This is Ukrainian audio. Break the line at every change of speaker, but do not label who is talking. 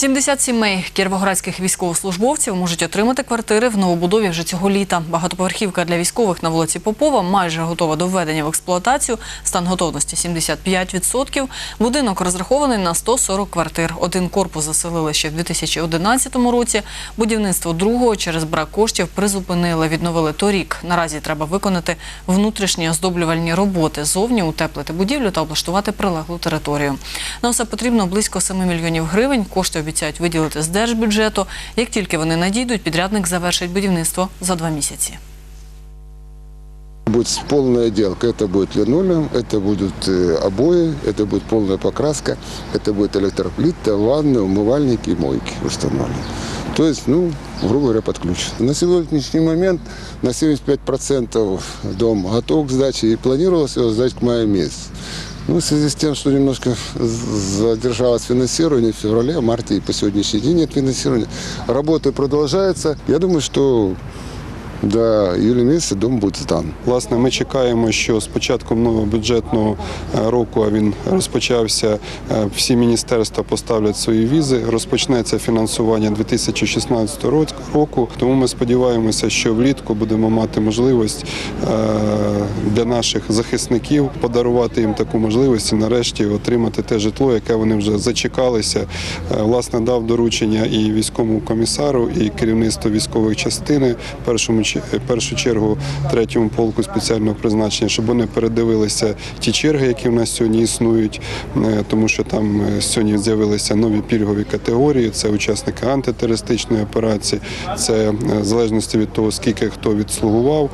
70 сімей кіровоградських військовослужбовців можуть отримати квартири в новобудові вже цього літа. Багатоповерхівка для військових на вулиці Попова майже готова до введення в експлуатацію. Стан готовності 75%. Будинок розрахований на 140 квартир. Один корпус заселили ще в 2011 році. Будівництво другого через брак коштів призупинили, відновили торік. Наразі треба виконати внутрішні оздоблювальні роботи, зовні утеплити будівлю та облаштувати прилеглу територію. На все потрібно близько 7 мільйонів гривень. Кошти обіцяють виділити з держбюджету. Як тільки вони надійдуть, підрядник завершить будівництво за два місяці.
Будет полная отделка. Это будет линолеум, это будут э, обои, это будет полная покраска, это будет электроплита, ванны, умывальники и мойки установлены. То есть, ну, грубо говоря, под ключ. На сегодняшний момент на 75% дом готов к сдаче и планировалось его сдать к маю месяцу. Ну, в связи с тем, что немножко задержалось финансирование в феврале, марте и по сегодняшний день нет финансирования, работы продолжаются. Я думаю, что до июля месяца дом будет сдан.
Власне, ми чекаємо, що з початком нового бюджетного е, року, а він розпочався, е, всі міністерства поставлять свої візи. Розпочнеться фінансування 2016 роц- року. Тому ми сподіваємося, що влітку будемо мати можливість е, для наших захисників подарувати їм таку можливість і нарешті отримати те житло, яке вони вже зачекалися. Власне, дав доручення і військовому комісару, і керівництву військової частини, першому першу чергу третьому полку спеціального призначення, щоб вони передивилися ті черги, які в нас сьогодні існують, е, тому що там е, сьогодні з'явилися нові пільгові категорії. Це учасники антитерористичної операції, це е, в залежності від того, скільки хто відслугував.